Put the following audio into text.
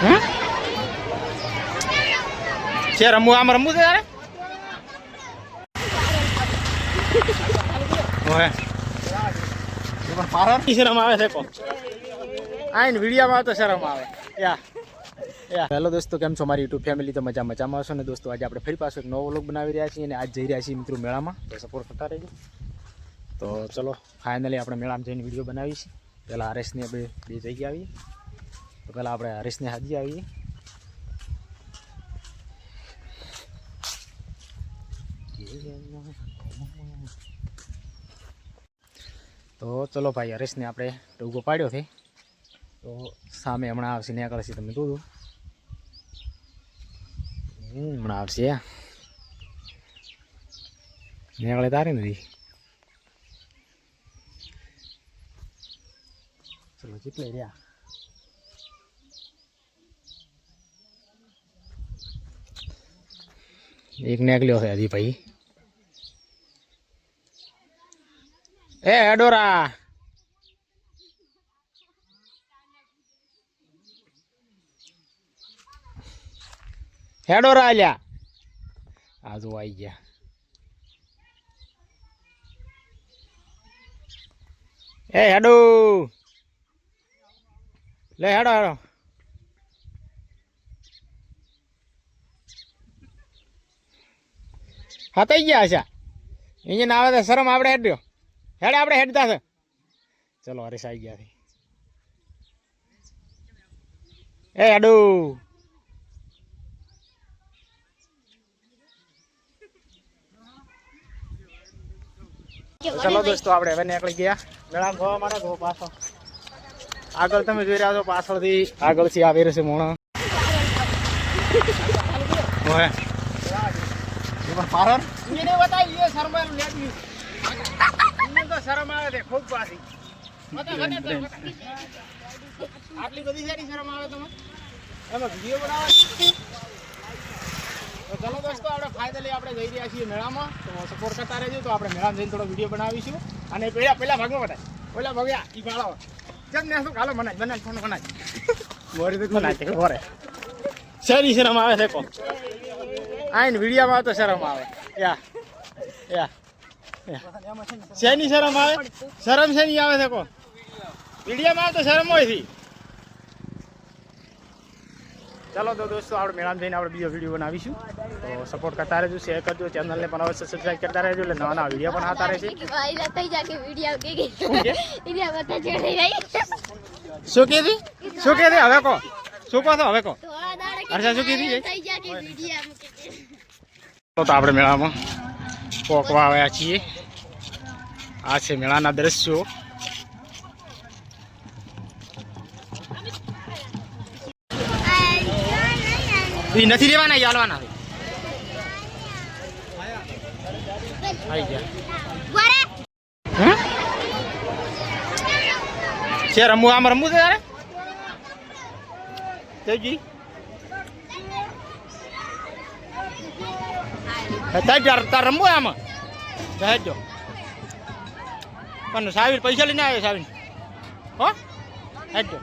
છે, રમવું, આમ રમવું છે તારે? ઓહે શરમ આવે છે કો આઈને વિડીયોમાં તો શરમ આવે. યા હેલો દોસ્તો, કેમ છો મારી યુટ્યુબ ફેમિલી? તો મજા મજામાં હશો ને દોસ્તો? આજે આપણે ફરી પાછો એક નવો વ્લોગ બનાવી રહ્યા છીએ અને આજ જઈ રહ્યા છીએ મિત્રો મેળામાં. તો સપોર્ટ કરતા રહેજો. તો ચલો ફાઇનલી આપણે મેળામાં જઈને વીડિયો બનાવીશ. પહેલાં આરએસની બે બે જગ્યા આવીએ. તો પહેલાં આપણે હરીશને હાજી આવીએ. તો ચલો ભાઈ હરીશને આપણે ટૂંકો પાડ્યો છે. તો સામે હમણાં આવશે ને આગળ તમે હમ, હમણાં આવશે નીકળે તારી નથી. ચલો કેટલે રહ્યા. એક નેકલ્યો છે હજી ભાઈ એ અડોરા હેડોરા આલ્યા. આજુ આવી ગયા. એ, હેડો. લે, હેડો હેડો. હતાઈ ગયા છે ઇન્જિન આવે તો શરમ આપણે હેડ્યો. હેડે આપણે હેડતા છે ચલો હરીશ આવી ગયા એ હેડો. ચલો દોસ્તો આપણે હવે નીકળી ગયા. મેળા જોવા માટે જો પાછળ આગળ તમે જોઈ રહ્યા છો પાછળથી. આગળથી આવી રહ્યો છે મોણા. ઓહે પાછળ એને બતાવી એ શરમાનું લેતી એને તો શરમ આવે છે ખૂબ પાછી. આટલી બધી સારી શરમ આવે તમે એમાં વીડિયો બનાવે તો ચલો દોસ્તો આપણે ફાઇનલી આપણે જઈ રહ્યા છીએ મેળામાં. તો સપોર્ટ કરતા રહેજો. તો આપણે મેળામાં જઈને થોડો વીડિયો બનાવીશું. અને પહેલા પહેલા ભાગમાં બતાય. પહેલા ભગ્યા ઈ ભાળો જેમ ને શું કાલો બનાય બનાય ફોન મનાય મોરી તો મનાય તે ઘરે શેરી શરમ આવે છે કો આઈને વિડીયોમાં તો શરમ આવે. યા યા યા. શેની શરમ આવે? શરમ શેની આવે છે કો વિડીયોમાં આવે તો શરમ હોયથી. ચાલો તો દોસ્તો આપણે મેળામાં જઈને આપણે બીજો વીડિયો બનાવીશું. તો સપોર્ટ કરતા રહેજો શેર કરજો ચેનલને પણ અવશ્ય સબસ્ક્રાઈબ કરતા રહેજો એટલે નવા નવા વીડિયો પણ આવતા રહેશે. કે ભાઈ લા થઈ જા કે વિડિયો કે કે. શું કે? શું કીધી? શું કીધી? હવે કો શું કહો છો? હવે કો તો આ દાડે કે હર્ષા શું કીધી તો આપણે મેળામાં પોકવા આવ્યા છીએ. આ છે મેળાના દ્રશ્યો. એ નથી લેવાના એ હાલવાના આવી ગયા? છે રમવું આમ રમવું છે તારે? તેજી તાર રમવું આમાં? જહેજો પણ સાવીર પૈસા લઈને આવ્યો સાહેબ હો? હેજો